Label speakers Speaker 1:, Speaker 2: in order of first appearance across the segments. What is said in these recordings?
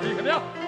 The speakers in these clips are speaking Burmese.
Speaker 1: ပြီခင်ဗျာ
Speaker 2: 你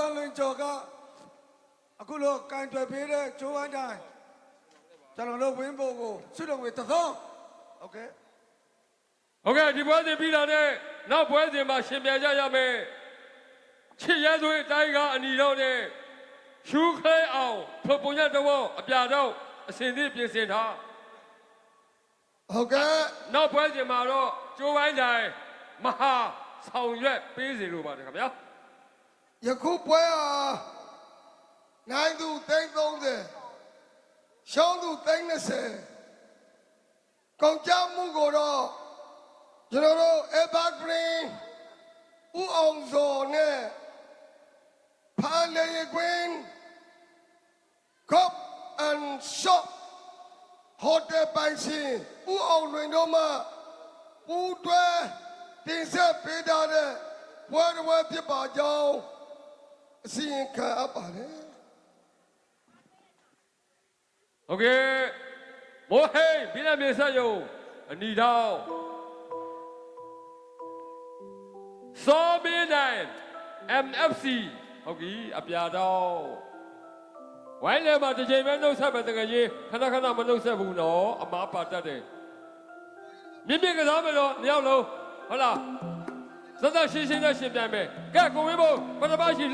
Speaker 2: သန်လွင်
Speaker 3: ကျော်ကအခုလိုကန်တွယ်ပေးတဲ့ဂျိုးဝိုင်းတိုင်းကျွန်တော်တို့ဝင်းဖို့ကိုဆွတော်ဝေသသောဟုတ်ကဲ့
Speaker 1: ဟုတ်ကဲ့ဒီပွဲစဉ်ပြီးတာနဲ့နောက်ပွဲစဉ်မှာရှင်ပြန်ကြရမယ်ချစ်ရဲသွေးတိုင်းကအနီတော့နဲ့ရှူးခဲအောင်ဖုတ်ပုံရတော့အပြာတော့အစင်သည့်ပြင်ဆင်ထား
Speaker 3: ဟုတ်ကဲ့
Speaker 1: နောက်ပွဲစဉ်မှာတော့ကျိုးပိုင်းတိုင်းမဟာဆောင်ရွက်ပေးစီလိုပါတယ်ခင်ဗျာ
Speaker 3: ယခုပွဲဟာနိုင်သူ330ရှောင်းသူ320ကုန်ကြမှုကိုတော့ကျွန်တော်တို့ Evergreen ဦးအောင်စောနဲ့ဖာလေကွင်း Cup and Shop ဟိုတယ်ပိုင်ရှင်ဦးအောင်လွင်တို့မှပူးတွဲတင်ဆက်ပေးထားတဲ့ပွဲတော်ပွဲဖြစ်ပါကြောင်း အစီရင်ခံအပ်ပါတယ်
Speaker 1: ဟုတ်ကဲ့မိုးဟိတ်ပြည်နယ်မြေဆက်ယုံအနီတော့စောမင်းနိုင် MFC ဟုတ်ပြီအပြာတော့ဝိုင်းလဲမှာတစ်ချိန်ပဲနှုတ်ဆက်ပဲတကယ်ကြီးခဏခဏမနှုတ်ဆက်ဘူးနော်အမားပါတတ်တယ်မြင့်မြင့်ကစားမယ်တော့နှစ်ယောက်လုံးဟုတ်လား သတ်သတ်ရှင်းရှင်းနဲ့ရှင်းပြမယ်ကဲကိုဝင်းဘုံပထမရှိ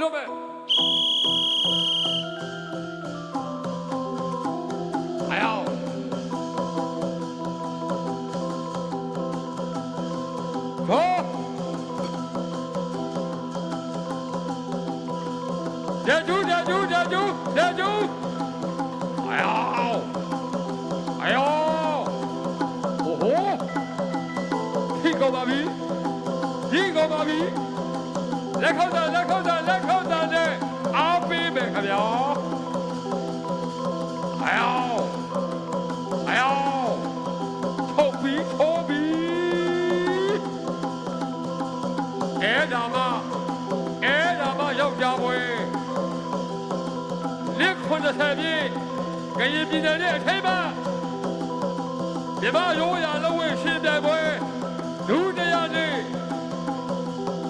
Speaker 1: ဒီကောပါပြီလက်ခေါက်တာလက်ခေါက်တာလက်ခေါက်တာနဲ့အားပေးမယ်ခင်ဗျာအယောအယောထုတ်ပြီးထိုးပြီးအဲဒါမှအဲဒါမှယောက်ျားပွဲလက်90ပြည့်ကရင်ပြည်နယ်နဲ့အထိပ်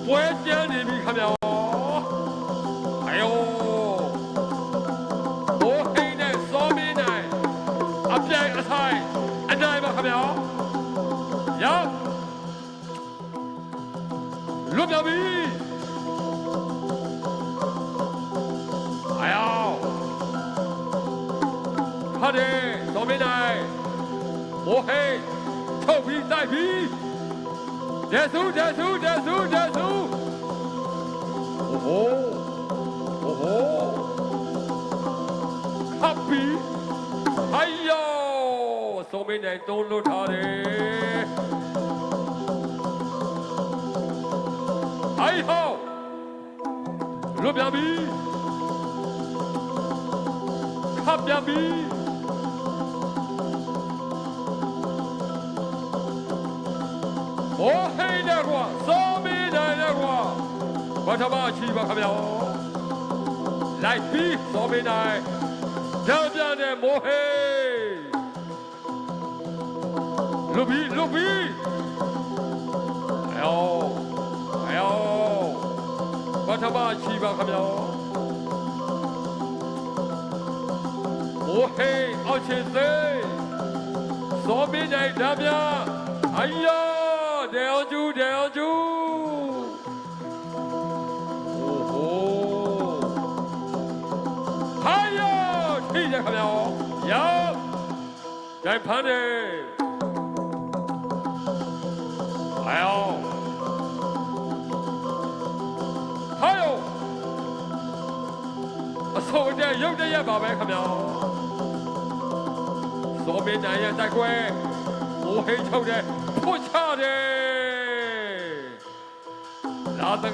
Speaker 1: ပြိုင်ပွဲဒုတိယနေ့ပွဲကျန်းနေပြီခင်ဗျာအယောဘိုးဟိန်းနဲ့စောမင်းနိုင်အပြိုင်အဆိုင်အနိုင်ပါခင်ဗျာရောက်လွတ်မြောက်ပြီအယောဟာတယ်သောမင်းနိုင်မိုးဟိတ်ထုတ်ပြီးတိုက်ပြီးဒဲဆူဒဲဆူ 都查的。哎好，罗表皮，卡表皮。我黑的瓜，烧米的那瓜，我他妈去吧，看表。来比烧米来，表表的摸黑。 လိုက်ပြီစောမင်းနိုင်ကြောက်ပြန်တဲ့မိုးဟေးလုတ်ပြီလုတ်ပြီအော်အော်ဘာသာမချီပါခင်ဗျာမိုးဟေးအောက်ချင်သေး စောမင်းနိုင်ဓာဗျာအယျာဒေအောင်ကျူဒေအောင်ကျူโอ้โหဟာယောထိတယ်ခင်ဗျာယောဒိုင်ဖန်နေဟာယော ဟာယောအစိုးတဲ့ရုပ်တရက်ပါပဲခင်ဗျာစောမင်းနိုင်ရဲ့တိုက်ခွဲမိုးဟိတ်ချုပ်တဲ့ဖွတ်ချတယ်လာတ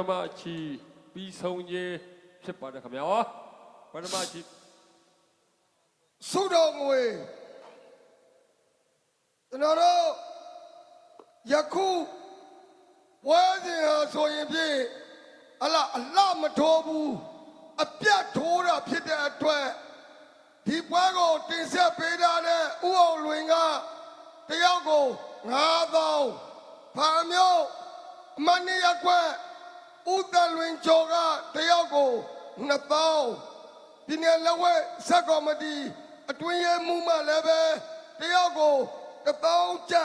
Speaker 1: ပထမအချီပြီးဆုံးခြင်းဖြစ်ပါတယ်ခင်ဗျာပထမအချီ
Speaker 3: ဆုတော်ငွေကျွန်တော်တို့ယခုဝဲစဉ်ဟာဆိုရင်ဖြင့်အလားအလားမထိုးဘူးအပြတ်ထိုးတာဖြစ်တဲ့အတွက်ဒီပွဲကိုတင်ဆက်ပေးထားတဲ့ဥအောင်လွင်ကတယောက်ကို9000ဖာမျိုးအမနီရက်ကွ က်ဥတန်လွင်ကျော်ကတယောက်ကို2000ဒီနေ့လက်ဝဲဆက်ကော်မတီအတွင်းရေးမှုမှလည်းပဲတယောက်ကိုတစ်ပေါင်းကြ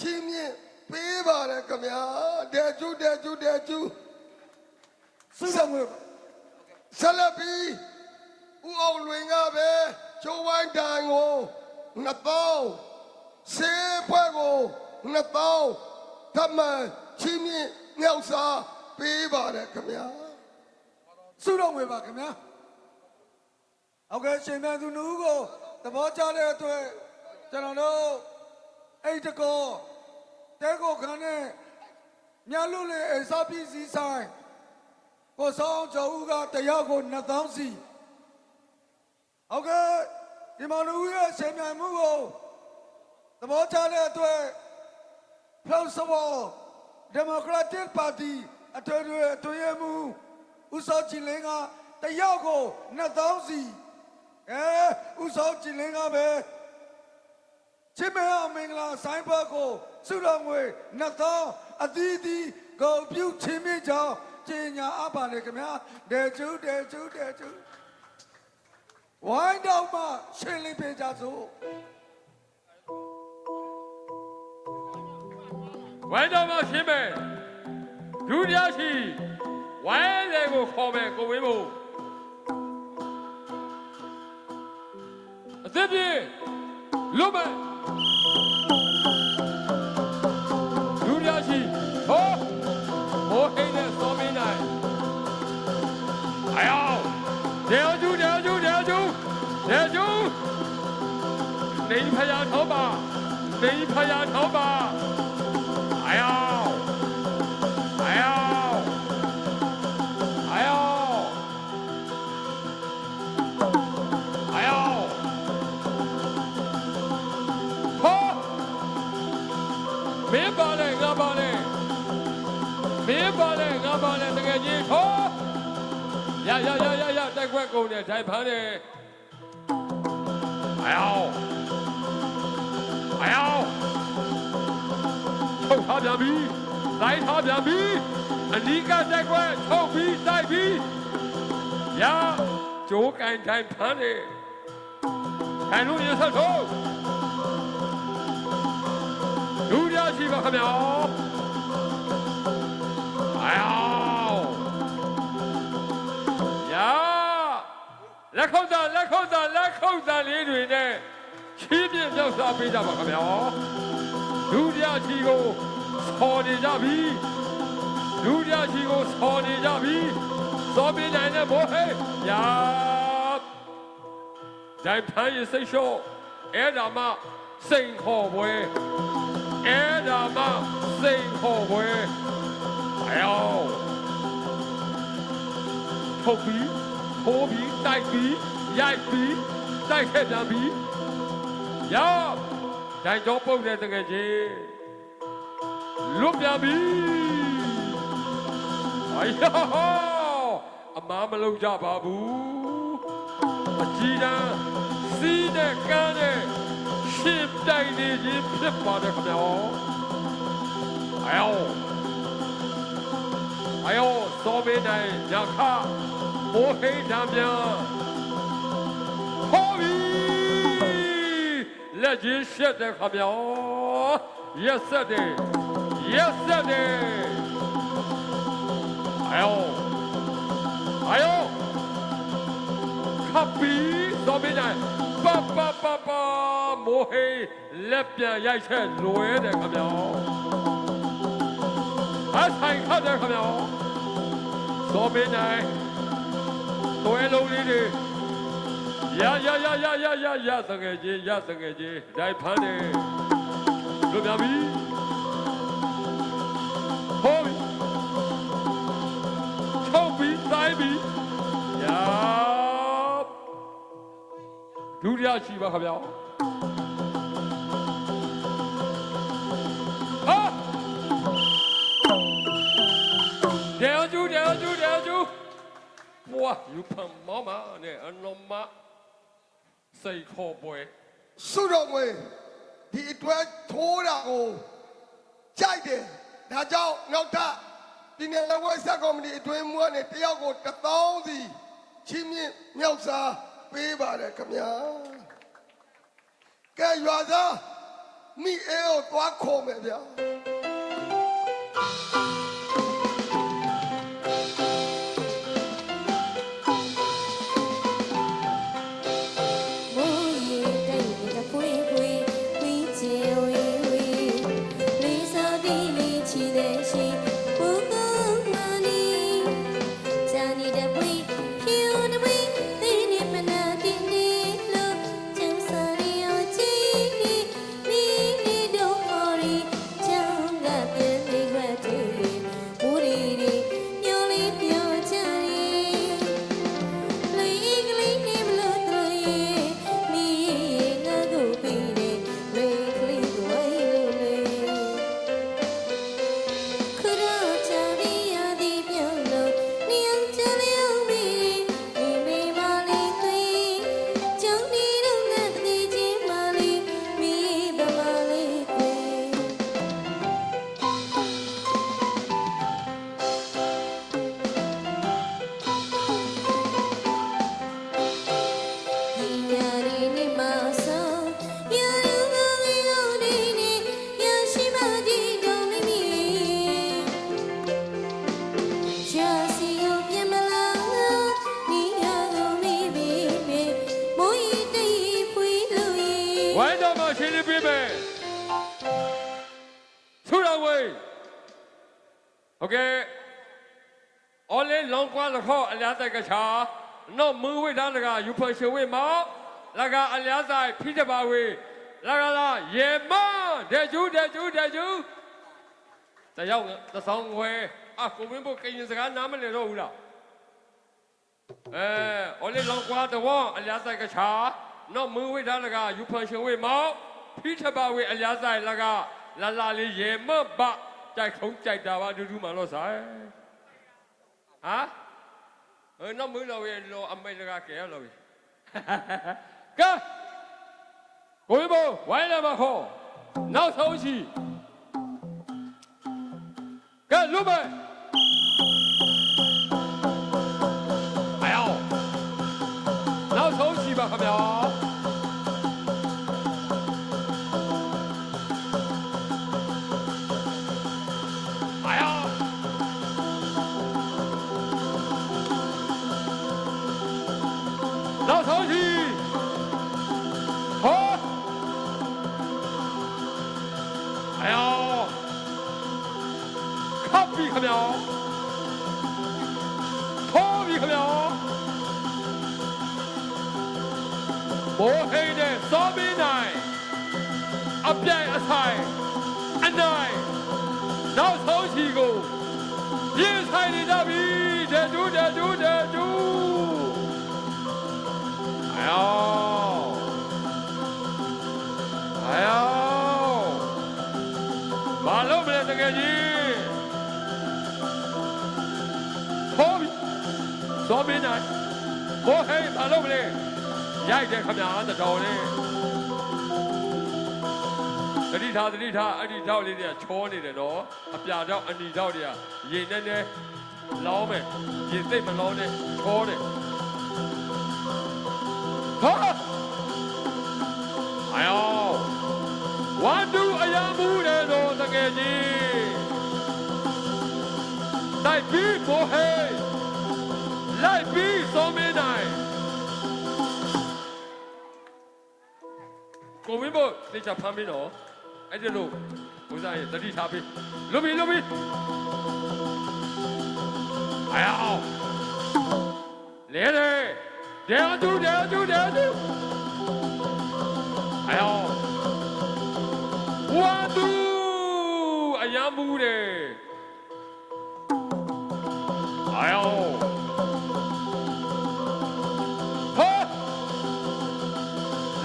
Speaker 3: ချီးမြှင့်ပေးပါတယ်ခင်ဗျာတဲ့ကျူးတဲ့ကျူးတဲ့ကျူး
Speaker 4: စုတော်ငွေ
Speaker 3: ဆက်လက်ပြီးဦးအောင်လွင်ကပဲချိုးဝိုင်းတန်ကိုနှစ်ပေါင်းဆေးပွဲကိုနှစ်ပေါင်းဓမ္မချီးမြှင့်မြောက်စား ပေးပါတယ်ခင်ဗျာ
Speaker 4: စုတော်ငွေပါခင်ဗျာဟုတ်ကဲ့ရှင်မြန်သူနှူးကိုသဘောကျတဲ့အတွက်ကျွန်တော်တို့အဲ့တကောတဲကိုခန်းနဲ့မြတ်လူလေအစားပြည်စည်းဆိုင်ကိုဆောင်ကျော်ဦးကတယောက်ကို2000စီဟုတ်ကဲ့ဒီမောင်နှူးရဲ့ရှင်မြန်မှုကိုသဘောကျတဲ့အတွက်ဖလောက်စဝေါ် Democratic Party အထွေထွေအတွင်းရေးမှူးဦးစောကြည်လင်းကတယောက်ကို2000စီအဲဦးစောကြည်လင်းကပဲချစ်မဲအောင်မင်္ဂလာဆိုင်ဘတ်ကိုစုတော်ငွေ2000အသီးသီးကိုပြုချင်းမြင့်ကြောင်းကျင်ညာအပ်ပါလေခင်ဗျာဒေကျူးဒေကျူးဒေကျူးဝိုင်းတော့မှရှင်းလင်းပေးကြစို့
Speaker 1: ဝိုင်းတော်မှာရှင်းမယ် ဒုတိယရှိဝိုင်းလေကိုခေါ်မယ်ကိုဝင်းမို့အသစ်ပြေလွတ်မယ်ဒုတိယရှိဟောဟိုဟိနဲ့စောမင်းနိုင်အယောဒေယကျူဒေယကျူဒေယကျူဒေယကျူနေဖယားထောပါနေဖယား 呀呀呀呀再快过来再跑的哎呀哎呀臭他娘逼来他娘逼你敢再快臭逼再逼呀就敢在旁边。看路有色虫有两千个黑鸟哎呀 လက်ခုပ်သားလက်ခုပ်သားလက်ခုပ်သားလေးတွေနဲ့ချီးပြင်းမြောက်စားပေးကြပါခင်ဗျာဒုတိယချီကိုဆော်နေကြပြီဒုတိယချီကိုဆော်နေကြပြီစောပေးနိုင်တဲ့ဘောဟေးယာဒိုင်ဖန်ရစိတ်လျှော့အဲ့ဒါမှစိန်ခေါ်ပွဲအဲ့ဒါမှစိန်ခေါ်ပွဲအယောထုတ် ပြီးထိုးပြီးတိုက်ပြီးရိုက်ပြီးတိုက်ခဲ့ပြန်ပြီးရောက်ဒိုင်ကြောပုတ်တဲ့တကယ်ကြီးလွတ်ပြန်ပြီအယောအမားမလုံးကြပါဘူးအကြီးတန်းစီးတဲ့ကန်းတဲ့ရှင်းတိုက်နေခြင်းဖြစ်ပါတယ်ခင်ဗျာအယောအယောစောပေးနိုင်ညခ ဘိုးဟိတ်တံပြန်ဟောပြီလက်ကြီးရှက်တဲ့ခင်ဗျာရက်ဆက်တယ်ရက်ဆက်တယ်အယောအယောခပ်ပြီးသောမင်းနိုင်ပပပပမိုဟေးလက်ပြ သောမင်းနိုင်တွဲလုံးလေးတွေရရရရရရရသငယ်ချင်းရသငယ်ချင်းဒိုင်ဖမ်းတယ်လွတ်ပြန်ပြီဟောပြီချုပ်ပြီးတိုင်းပြီရဒုတိယချီပါခင်ဗျာ ဘွာယူဖမ်းမမနဲ့အလုံးမစိတ်ခေါ်ပွဲ
Speaker 2: ဆုတော်ငွေဒီအတွက်ထိုးတာကိုကြိုက်တယ်ဒါကြောင့်နောက်ထပ်ဒီနေ့လက်ဝဲဆက်ကော်မတီအတွင်းမှကနေတယောက်ကို1000စီချင်းမြင့်မြောက်စားပေးပါတယ်ခင်ဗျာကဲရွာသားမိအေကိုသွားခေါ်မယ်ဗျာ
Speaker 5: လောင်ကွာလခေါ်အလားတိုက်က
Speaker 1: ချာနော်မူဝိဒါလကယူဖရှဝေမောလကအလားဆိုင်ဖိတပါဝေလကလာရေမတဲ့ကျူးတဲ့ကျူးတဲ့ကျူးတယောက်သဆောင်ဝဲအကိုမင်းဘုတ်ကရင်စကားနားမလည်တော့ဘူးလားအဲအော်လေလောင်ကွာတော့အလားတိုက်ကချာနော်မူဝိဒါလကယူဖရှဝေမောဖိတပါဝေအလားဆိုင်လကလာလာလေးရေမဘတိုက်ခုံးကြိုက်တာပါဒူးဒူးမှလို့ဆိုင် ဟာเออน้องมือเราเองเราอเมริกาแกเราเองကဲကို ဘိုးဝိုင်းလာပါခေါ်နောက်ဆုံးချီကဲလူမဲ မိုးဟိန်းနဲ့စောမင်းနိုင်အပြိုင်အဆိုင်အနိုင်နောက်ဆုံးချီကိုပြင်းဆိုင်နေကြပြီတဲ့ဒူးတဲ့ဒူးတဲ့ဒူးအော်အော်ဘာလို့မလဲတကယ်ကြီးဟောပြီစော ရိုက်တယ်ခမညာတတော်လေးတတိထားတတိထားအဲ့ဒီတောက်လေးတွေကချောနေတယ်နော်အပြာတောက်အနီတောက်တွေကရေနဲ့နဲ့လောင်းမယ်ရေသိပ်မလောင်းနဲ့ချောတယ်ဟာအယောဝမ်ဒူအရာမှုတယ်တော့တကယ်ကြီးတိုက်ပြီးကိုဟေးလိုက်ပြီးစောမ ကိုဝင်းဖို့သိချဖမ်းပြီးတော့အဲ့ဒီလိုဘုရားရဲ့တတိထားပြီးလွတ်ပြီလွတ်ပြီအယောလဲလေဒေအတူဒေအတူဒေအတူအယောဝါတူအယံမှုတယ်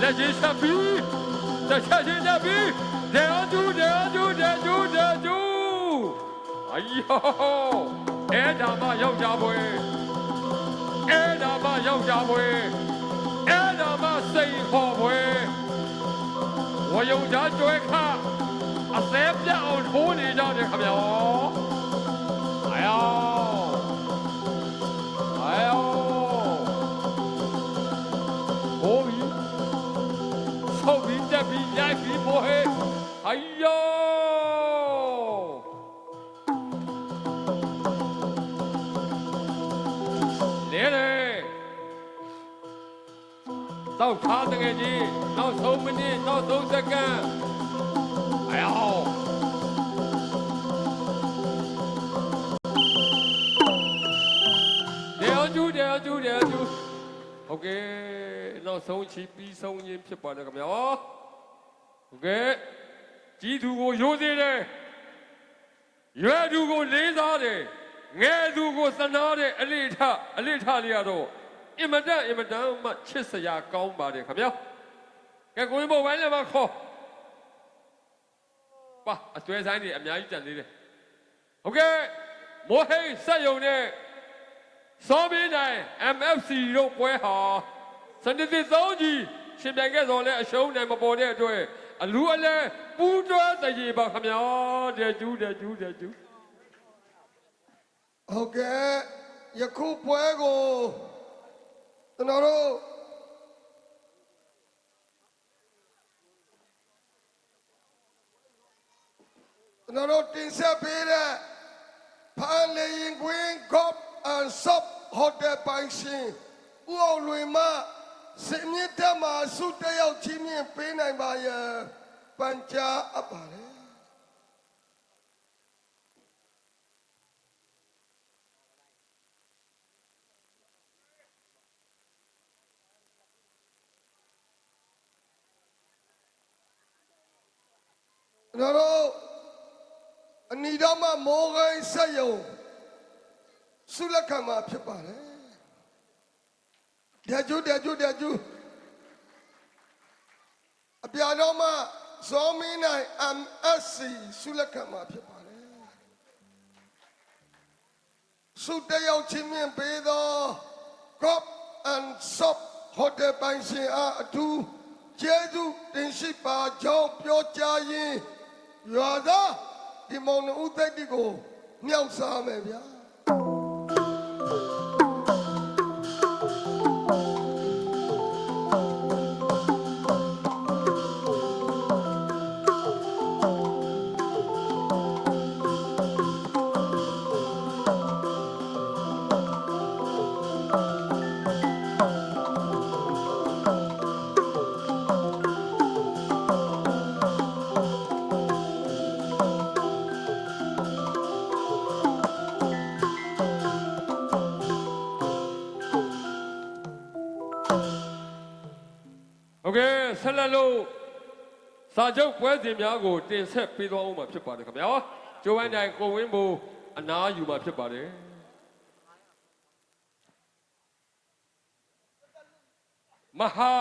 Speaker 1: လက်ကြီးဆက်ပြီးတစ်ချက်ချင်းတက်ပြီးဒေအတူဒေအတူဒေအတူဒေအတူအယောအဲ့ဒါမှယောက်ျားပွဲအဲ့ဒါမှယောက်ျားပွဲအဲ့ဒါမှစိန်ခေါ်ပွဲဝယုံသားကျွဲခအ 哎呦！来来，找卡这个的，找手门的，找手这个。哎呦！了住了住了住，OK，那手起比手音，皮包的个苗，OK。 ကြီးသူကိုရိုးစေတယ်ရွယ်သူကိုလေးစားတယ်ငယ်သူကိုသနာတဲ့အလေထအလေထလေးရတော့အင်မတန်အင်မတန်မှချစ်စရာကောင်းပါတယ်ခင်ဗျာကဲကိုင်းဘိုဝိုင်းလည်းမခေါ်ပါအသွဲဆိုင်တွေအများကြီးကြံသေးတယ်ဟုတ်ကဲ့မိုဟိတ်စက်ယုံနဲ့စောမင်းနိုင် MFC တို့ပွဲဟာစနေသစ်သုံးကြီးရှင်ပြန်ခဲ့တော်လဲအရှုံးနိုင်မပေါ်တဲ့အတွက် အလူအလဲပူးတွဲတရေပါခမညာတဲ့ကျူးတဲ့ကျူးတဲ့ကျူး
Speaker 3: ဟုတ်ကဲ့ယခုပွဲကိုကျွန်တော်တို့ကျွန်တော်တို့တင်ဆက်ပေးတဲ့ဖန်လေရင်ကွင်း Gop and Shop Hotel ပိုင်ရှင်ဦးအောင်လွင်မ စင်မြင့်တက်မှာဆုတက်ရောက်ချင်းမြင့်ပေးနိုင်ပါရန်ပန်ကြားအပ်ပါတယ်ကျွန်တော်တို့အနီတော်မှာမောဂိုင်းဆက်ယုံဆုလက်ခံမှာဖြစ်ပါတယ် တဲ့ကျူတဲ့ကျူတဲ့ကျူအပြာတော်မှာဇောမင်းနိုင် MSC ဆုလက်ခံမှာဖြစ်ပါတယ်ဆုတက်ရောက်ချင်းမြင့်ပေးသော Cop and Shop Hotel ပိုင်ရှင်အားအထူးကျေးဇူးတင်ရှိပါကြောင်းပြောကြားရင်းရွာသားဒီမောင်နှဦးသိတ္တိကိုမြောက်စားမယ်ဗျာ
Speaker 1: ဆက်လက်လို့စာချုပ်ပွဲစဉ်များကိုတင်ဆက်ပေးသွားအောင်မှာဖြစ်ပါတယ်ခင်ဗျာကျိုးဝိုင်းတိုင်းကိုဝင်းဘူအနားယူမှာဖြစ်ပါတယ်မဟာ